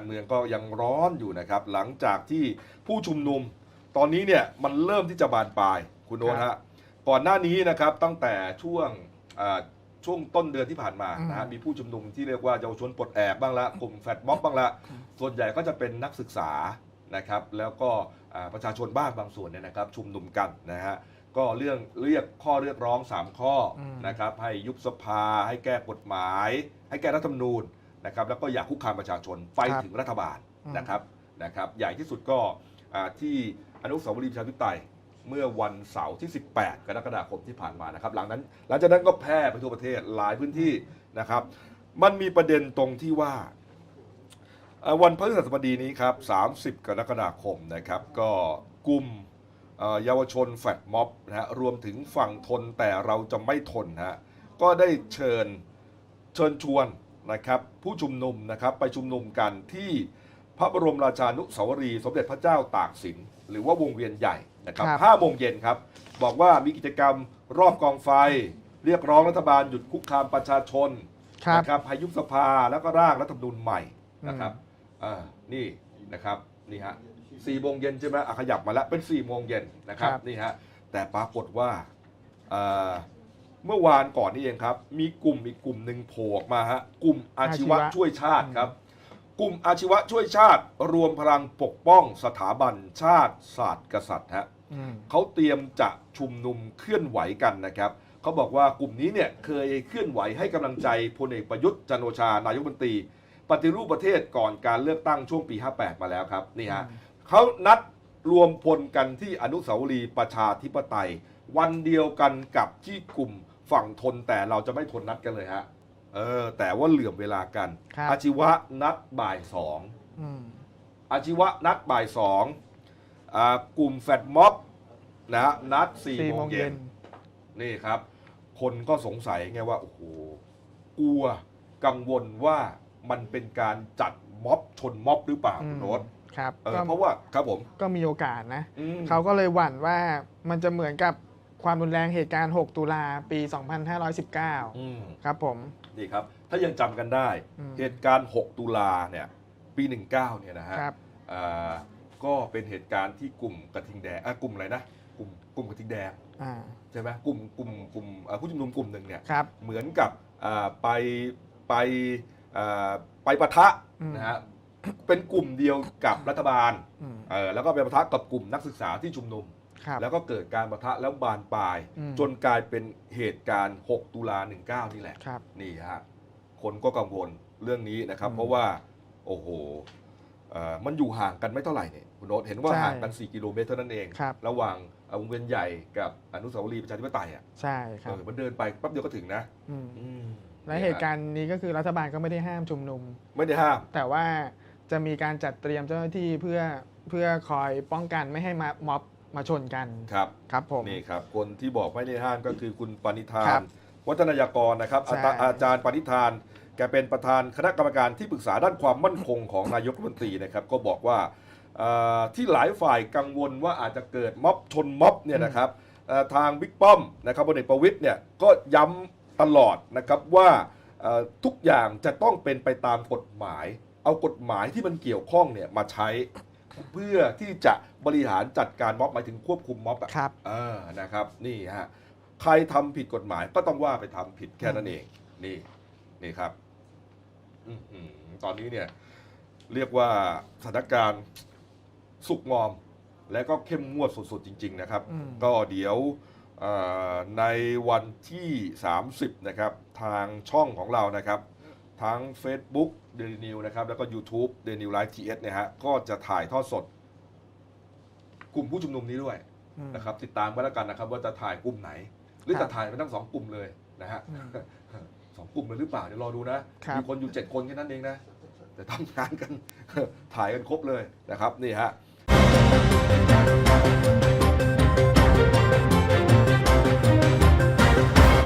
การเมืองก็ยังร้อนอยู่นะครับ หลังจากที่ผู้ชุมนุม ตอนนี้เนี่ยมันเริ่มที่จะบานปลายคุณโนตฮะก่อนหน้านี้นะครับตั้งแต่ช่วงอ่าช่วงต้นเดือนที่ผ่านมานะฮะมีผู้ชุมนุมที่เรียกว่าเยาวชนปลดแอกบ้างละกลุ่มแฟดม็อบบ้างละส่วนใหญ่ก็จะเป็นนักศึกษานะครับแล้วก็อ่าประชาชนบ้างบางส่วนเนี่ยนะครับชุมนุมกันนะฮะก็เรื่องเรียกข้อเรียกร้อง 3 ข้ออมนะครับให้ยุบสภาให้แก้กฎหมาย ให้แก้รัฐธรรมนูญ นะครับแล้วก็อยากคุกคามประชาชนไปถึงรัฐบาลอืม นะครับนะครับใหญ่ที่สุดก็อ่าที่อนุสาวรีย์ประชาธิปไตยเมื่อวันเสาร์ที่ 18 กรกฎาคมที่ผ่านมานะครับหลังนั้นหลังจากนั้นก็แพร่ไปทั่วประเทศหลายพื้นที่นะครับ มันมีประเด็นตรงที่ว่าเอ่อวันพฤหัสบดีนี้ครับ 30 กรกฎาคมนะครับ ก็กลุ่มเอ่อเยาวชนแฟดม็อบนะฮะรวมถึงฝั่งทนแต่เราจะไม่ทนฮะก็ได้เชิญเชิญชวน นะครับผู้ชุมนุมนะครับไปชุมนุมกันที่พระบรมราชานุสาวรีย์สมเด็จพระเจ้าตากสิน หรือว่าวงเวียนใหญ่นะครับครับ ห้าโมงเย็นครับ บอกว่ามีกิจกรรมรอบกองไฟ เรียกร้องรัฐบาลหยุดคุกคามประชาชนครับ นะครับให้ยุบสภาแล้วก็ร่างรัฐธรรมนูญใหม่นะครับอ่านี่นะครับนี่ฮะสี่โมงเย็นใช่ไหมอะขยับมาแล้วเป็นสี่โมงเย็นนะครับครับ นี่ฮะแต่ปรากฏว่าอ่า เมื่อวานก่อนนี่เองครับ มีกลุ่มอีกกลุ่มหนึ่งโผล่ออกมาฮะกลุ่มอาชีวะอาชีวะ ช่วยชาติครับ กลุ่มอาชีวะช่วยชาติ รวมพลังปกป้องสถาบันชาติศาสตร์กษัตริย์ฮะ อืม เขาเตรียมจะชุมนุมเคลื่อนไหวกันนะครับ เขาบอกว่ากลุ่มนี้เนี่ยเคยเคลื่อนไหวให้กำลังใจพลเอกประยุทธ์จันทร์โอชานายกรัฐมนตรี ปฏิรูปประเทศก่อนการเลือกตั้งช่วงปี 58 มาแล้วครับนี่ฮะเขานัดรวมพลกันที่อนุสาวรีย์ประชาธิปไตย วันเดียวกันกับที่กลุ่ม ฝั่งทนแต่เราจะไม่ทนนัดกันเลยฮะ เออ แต่ว่าเหลื่อมเวลากัน ครับ อาชีวะนัดบ่ายสองอืม อาชีวะนัดบ่ายสองอ่ากลุ่มแฟดม็อบนะฮะนัดสี่สี่โมโมงงเย็เย็นนนี่ครับ คนก็สงสัยไงว่า โอ้โห กลัวกังวลว่ามันเป็นการจัดม็อบชนม็อบหรือเปล่าอืคุณมโน้ตครับเออก็เพราะว่าครับผมก็มีโอกาสนะ อืม เขาก็เลยหวั่นว่ามันจะเหมือนกับ ความรุนแรงเหตุการณ์ 6 ตุลาปี 2519 อืมครับผม นี่ครับ ถ้ายังจำกันได้ อืม เหตุการณ์ 6 ตุลาเนี่ย ปี 19เนี่ยนะฮะครับ อ่าก็เป็นเหตุการณ์ที่กลุ่มกระทิงแดงอะกลุ่มอะไรนะ กลุ่มกลุ่มกระทิงแดงอ่า ใช่ไหมกลุ่มกลุ่มกลุ่มเอ่อผู้ชุมนุมกลุ่มหนึ่งเนี่ย ครับ เหมือนกับอ่าไปไปอ่าไปปะทะอืม นะฮะ เป็นกลุ่มเดียวกับรัฐบาล อืม เออแล้วก็ไปปะทะกับกลุ่มนักศึกษาที่ชุมนุม ครับแล้วก็เกิดการปะทะแล้วบานปลาย อืม จนกลายเป็นเหตุการณ์ 6 ตุลา 19 นี่แหละ ครับ นี่ฮะ คนก็กังวลเรื่องนี้นะครับ อืมเพราะว่า โอ้โหเอ่อมันอยู่ห่างกันไม่เท่าไหร่เนี่ยคุณโน้ตเห็นว่าใช่ห่างกัน 4 กิโลเมตรเท่านั้นเองครับระหว่างเอ่อวงเวียนใหญ่กับอนุสาวรีย์ประชาธิปไตยอะใช่คเอรับอมันเดินไปแป๊บเดียวก็ถึงนะอืมอืมและเหตุการณ์นี้ก็คือรัฐบาลก็ไม่ได้ห้ามชุมนุม ไม่ได้ห้าม แต่ว่าจะมีการจัดเตรียมเจ้าหน้าที่เพื่อเพื่อคอยป้องกันไม่ให้มาม็อบ มาชนกันครับครับผมนี่ครับ คนที่บอกไม่ได้ห้ามก็คือคุณปณิธาครันบวัฒนยากรนะครับอาใช่จารย์อาจารย์ปณิธานแกเป็นประธานคณะกรรมการที่ปรึกษาด้านความมั่นคงของนายกรัฐมนตรีนะครับ ก็บอกว่าเอ่อที่หลายฝ่ายกังวลว่าอาจจะเกิดม็อบชนม็อบเนี่ยนะครับเอ่อทางบิ๊กป้อมนะครับพลเอกประวิตยเนี่ยก็ย้ำตลอดนะครับว่าเอ่อทุกอย่างจะต้องเป็นไปตามกฎหมาย เอากฎหมายที่มันเกี่ยวข้องเนี่ยมาใช้ เพื่อที่จะบริหารจัดการม็อบหมายถึงควบคุมม็อบอะครับ เออนะครับ นี่ฮะใครทำผิดกฎหมายก็ต้องว่าไปทำผิดแค่นั้นเอง นี่ นี่ครับอื้อหือตอนนี้เนี่ย เรียกว่าสถานการณ์สุกงอม และก็เข้มงวดสุดๆจริง ๆ นะครับ อืม ก็เดี๋ยวเอ่อในวันที่ 30 นะครับ ทางช่องของเรานะครับ ทั้ง Facebook Daily New นะครับ แล้วก็ YouTube Daily New Live TS เนี่ยฮะ ก็จะถ่ายทอดสด กลุ่มผู้ชุมนุมนี้ด้วยอืม นะครับ ติดตามกันแล้วกันนะครับ ว่าจะถ่ายกลุ่มไหน หรือครัจะบถ่ายไปทั้งสองกลุ่มเลยนะฮะอืมสองกลุ่มเลยหรือเปล่าเดี๋ยวรอดูนะ ครับ มีคนอยู่เจ็ดคนแค่นั้นเองนะ แต่ทำงานกัน ถ่ายกันครบเลยนะครับนี่ฮะ